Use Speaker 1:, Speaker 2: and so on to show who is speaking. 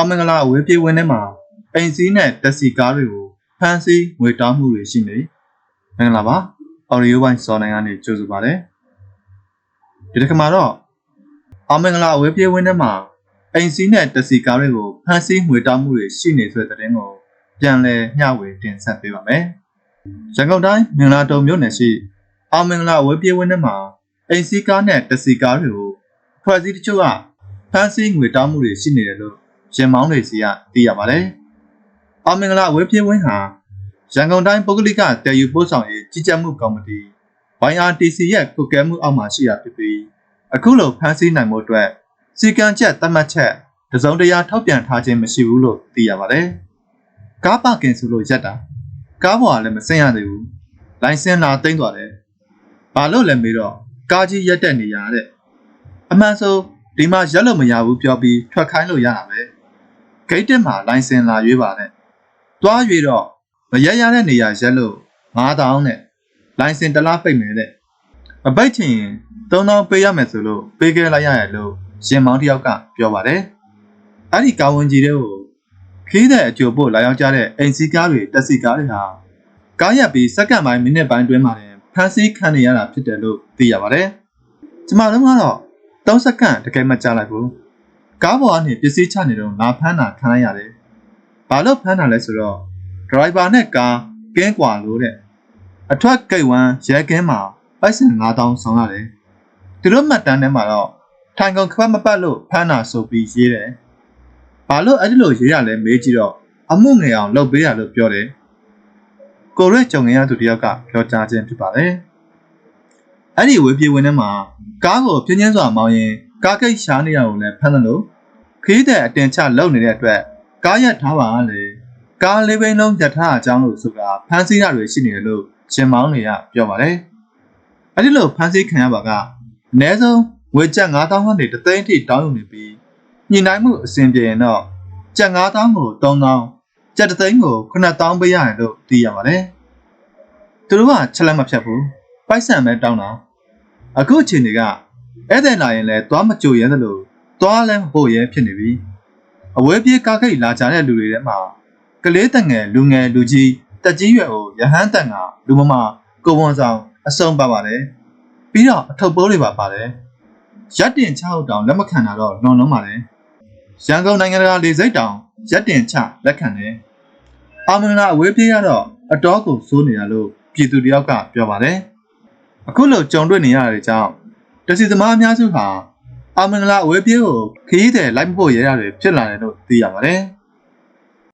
Speaker 1: အောင်မင်္ဂလာအဝေးပြေးဝင်းထဲမှာအိမ်စီးနဲ့တက်စီကားတွေကိုဖမ်းဆီးငွေတောင်းမှုတွေရှိနေမင်္ဂလာပါအော်ရီယိုဘိုင်းစော်နိုင်ကနေကြိုဆိုပါတယ်ဒီတစ်ခါမှာတော့အောင်မင်္ဂလာအဝေးပြေးဝင်းထဲမှာအိမ်စီးနဲ့တက်စီကားတွေကိုဖမ်းဆီးငွေတောင်းမှုတွေရှိနေဆိုတဲ့သတင်းကိုပြန်လည်မျှဝေတင်ဆက်ပေးပါမယ်ရန်ကုန်တိုင်းမင်္ဂလာတုံမြို့နယ်ရှိအောင်မင်္ဂလာအဝေးပြေးဝင်းထဲမှာအိမ်စီးကားနဲ့တက်စီကားတွေကိုဖွဲ့စည်းတချို့ကဖမ်းဆီးငွေတောင်းမှုတွေရှိနေတယ်လို့ ရင်မောင်းတွေစီကသိရပါတယ်။အောင်မင်္ဂလာဝေးပြေးဝင်းဟာရန်ကုန်တိုင်းပုဂ္ဂလိကတည်ယူပို့ဆောင်ရေးကြီးကြပ်မှုကော်မတီ YRTC ရဲ့ကုကဲမှုအောက်မှာရှိရဖြစ်ပြီးအခုလိုဖမ်းဆီးနိုင်မှုအတွက်စီကံချက်သတ်မှတ်ချက်တစုံတရာထောက်ပြန်ထားခြင်းမရှိဘူးလို့သိရပါတယ်။ကားပါကင်ဆိုလို့ရက်တာကားပေါ်ကလည်းမစင်ရသေးဘူး။လိုင်စင်လာသိမ်းသွားတယ်။ဘာလို့လဲမေးတော့ကားကြီးရက်တက်နေရတဲ့အမှန်ဆိုဒီမှာရက်လို့မရဘူးပြောပြီးထွက်ခိုင်းလို့ရတာပဲ ဂိတ်တက်မှာလိုင်စင်လာရွေးပါနဲ့တွားရွေးတော့မရက်ရတဲ့နေရာရက်လို့9000နဲ့လိုင်စင်တစ်လားပိတ်မယ်တဲ့မပိတ်ချင်ရင်3000ပေးရမယ်ဆိုလို့ပေးခဲ့လိုက်ရတယ်လို့ရှင်မောင်တယောက်ကပြောပါတယ်အဲ့ဒီကာဝန်ကြီးတွေကိုခီးတဲ့အကျိုးပို့လာရောက်ကြတဲ့အိမ်စီကားတွေတက်စီကားတွေဟာကားရက်ပြီးစက္ကန့်ပိုင်းမိနစ်ပိုင်းတွင်းမှာတင်ဖမ်းဆီးခံနေရတာဖြစ်တယ်လို့သိရပါတယ်ကျမတို့ကတော့3စက္ကန့်တကယ်မကြာလိုက်ဘူး ကားပေါ်ကနေပစ္စည်းချနေတော့ငါဖမ်းတာခံလိုက်ရတယ်ဘာလို့ဖမ်းတာလဲဆိုတော့ဒရိုင်ဘာနဲ့ကားကင်းကွာလို့တဲ့အထွတ်ကိတ်ဝမ်းရဲကင်းမှာပိုက်ဆံ9000ဆောင်ရတယ်သူတို့မှတ်တမ်းထဲမှာတော့ထိုင်ကုန်ခပတ်မပတ်လို့ဖမ်းတာဆိုပြီးရေးတယ်ဘာလို့အဲ့ဒီလိုရေးရလဲမေးကြည့်တော့အမှုငယ်အောင်လုပ်ပေးရလို့ပြောတယ်ကိုရက်ကြုံရသူတယောက်ကပြောကြားခြင်းဖြစ်ပါတယ်အဲ့ဒီဝေးပြေးဝင်ထဲမှာကားကိုပြင်းပြင်းစွာမောင်းရင် ကားကိတ်ရှားနေတာကိုလည်းဖမ်းတယ်လို့ခရီးသည်အတင်ချလုံနေတဲ့အတွက်ကားရက်ထားပါလေကားလေးဘိန်းလုံးရက်ထားအကြောင်းလို့ဆိုတာဖမ်းဆီးရတွေရှိနေတယ်လို့ရှင်မောင်းတွေကပြောပါတယ်အဲ့ဒီလိုဖမ်းဆီးခံရပါကအနည်းဆုံးငွေကျပ်9000ကနေတသိန်းထိတောင်းယူနေပြီးညှိနှိုင်းမှုအဆင်ပြေရင်တော့ကျပ်9000ကို3000ကျပ်တသိန်းကို9000ပေးရတယ်လို့သိရပါတယ်သူတို့ကချက်လက်မဖြတ်ဘူးပိုက်ဆံပဲတောင်းတာအခုအချိန်တွေက ဧည့်သည်လာရင်လည်းသွားမကြိုရဲသလိုသွားလည်းမပို့ရဲဖြစ်နေပြီအဝဲပြေးကားခိတ်လာကြတဲ့လူတွေထဲမှာကလေးတငယ်လူငယ်လူကြီးတက်ကြီးရွယ်ကိုရဟန်းတန်ကလူမမကိုဝန်ဆောင်အစုံပါပါတယ်ပြီးတော့အထုပ်ပိုးတွေပါပါတယ်ရက်တင်ချဟုတ်တောင်လက်မခံတာတော့လွန်လုံးပါတယ်ရန်ကုန်နိုင်ငံတကာလေဆိပ်တောင်ရက်တင်ချလက်ခံတယ်အာမင်္ဂလာအဝေးပြေးရတော့အတော်ကိုစိုးနေရလို့ပြည်သူတယောက်ကပြောပါတယ်အခုလိုကြုံတွေ့နေရတဲ့ကြောင့် တစီသမားအများစုဟာအာမင်္ဂလာအဝေးပြေးကိုခရီးသည်လိုက်မဖို့ရရတယ်ဖြစ်လာတယ်လို့သိရပါတယ်။